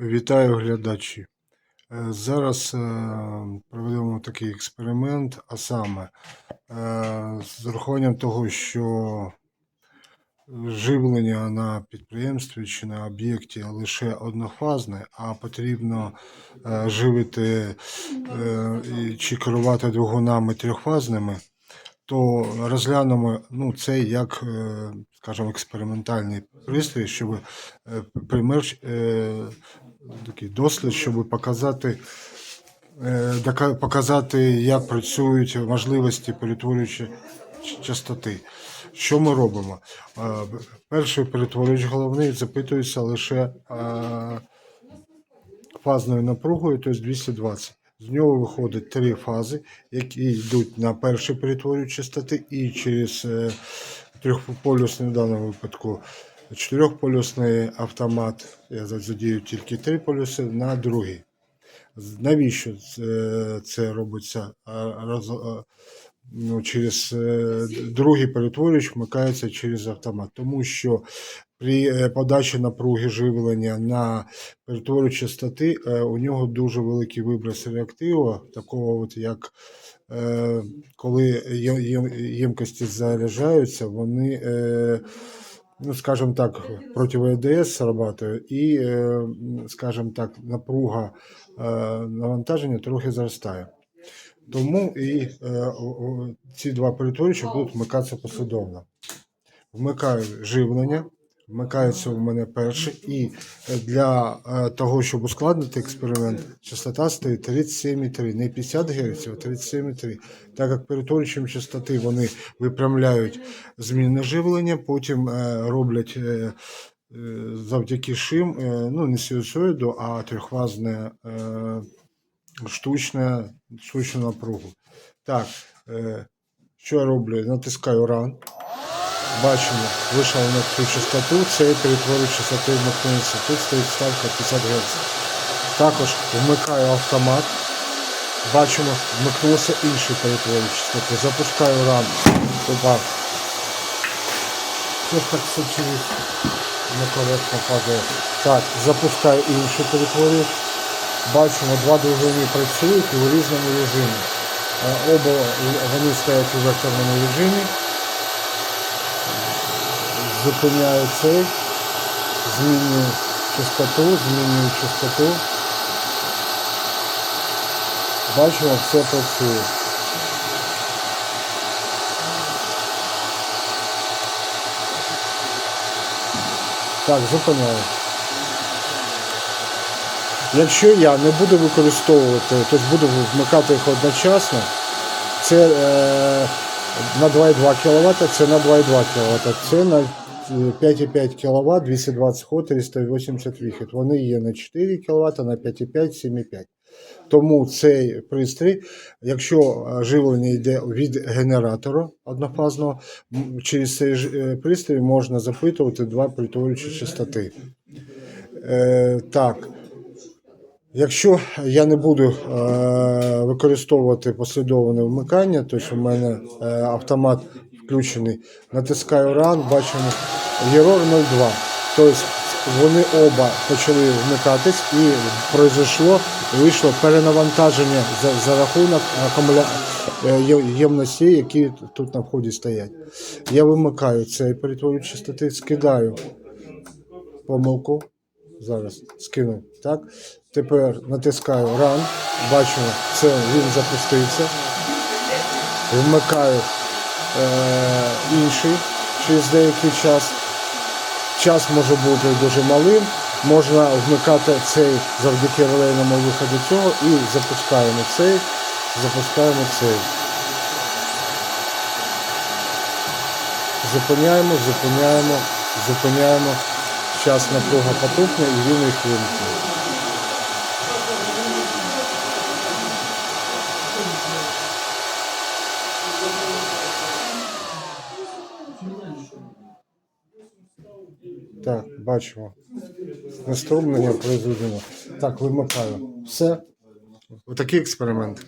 Вітаю глядачі. Е, Зараз е, проведемо такий експеримент, а саме е, з урахуванням того, що живлення на підприємстві чи на об'єкті лише однофазне, а потрібно живити чи керувати двигунами трьохфазними, то розглянемо ну, це як, е, скажімо, експериментальний пристрій, щоб е, пример, е, такий дослід, щоб показати, показати, як працюють можливості перетворюючої частоти. Що ми робимо? Перший перетворювач головний запитується лише фазною напругою, тобто 220. З нього виходить три фази, які йдуть на перший перетворювач частоти і через е, трьохполюсний в даному випадку чотирьохполюсний автомат. Я задію тільки три полюси на другий. Навіщо це, це робиться? Ну, через е, другий перетворювач вмикається через автомат, тому що при е, подачі напруги живлення на перетворювач частоти е, у нього дуже великий виброс реактиву, такого от як е, коли ємкості заряджаються, вони, ну, скажімо так, проти ЕДС срабатує, і, скажімо так, напруга навантаження трохи зростає. Тому і ці два перетворювачі будуть вмикатися послідовно. Вмикаю живлення, вмикається у мене перший, і е, для е, того, щоб ускладнити експеримент, частота стоїть 37,3, не 50 Гц, а 37,3. Так як перетворюючим частоти вони випрямляють змінне живлення, потім е, роблять завдяки шим, ну не синусоїду, а трьохфазне е, штучне, штучну напругу. Так, що я роблю? Натискаю Run. Бачимо, вийшов на цю частоту, цей перетворює частоту вмикнеться. Тут стоїть ставка 50 Гц. Також вмикаю автомат. Бачимо, вмикнувся інший перетворювач частоти. Запускаю ран. Опа. Це так через некоректно падає. Так, запускаю інший перетворювач. Бачимо, два двигуни працюють у різному режимі. Е, Оба вони стоять у векторному режимі. Зупиняю цей, змінюю частоту, змінюю частоту. Бачимо, все працює. Так, зупиняю. Якщо я не буду використовувати, тобто буду вмикати їх одночасно, це е, на 2,2 кВт, це на 2,2 кВт, це на 5,5 кВт, 220 Вт, 380 вихід. Вони є на 4 кВт, на 5,5, 7,5. Тому цей пристрій, якщо е, живлення йде від генератора однофазного, через цей е, пристрій можна запитувати два перетворюючі частоти. Е, так. Якщо я не буду е, використовувати послідовне вмикання, тобто у мене е, автомат включений, натискаю Run, бачимо Error 02. Тобто вони оба почали вмикатись і произошло, вийшло перенавантаження за, за рахунок акумуля... е, є- ємностей, які тут на вході стоять. Я вимикаю цей перетворюючий частоти, скидаю помилку. Зараз скинув. Так. Тепер натискаю Run. Бачимо, це він запустився. Вмикаю інший через деякий час. Час може бути дуже малим. Можна вмикати цей завдяки релейному виходу цього і запускаємо цей, запускаємо цей. Зупиняємо, зупиняємо, зупиняємо. Час напруга потухне і він їх вимкне. Так, бачимо. Настромлення произведено. Так, вимикаю. Все. Отакий експеримент.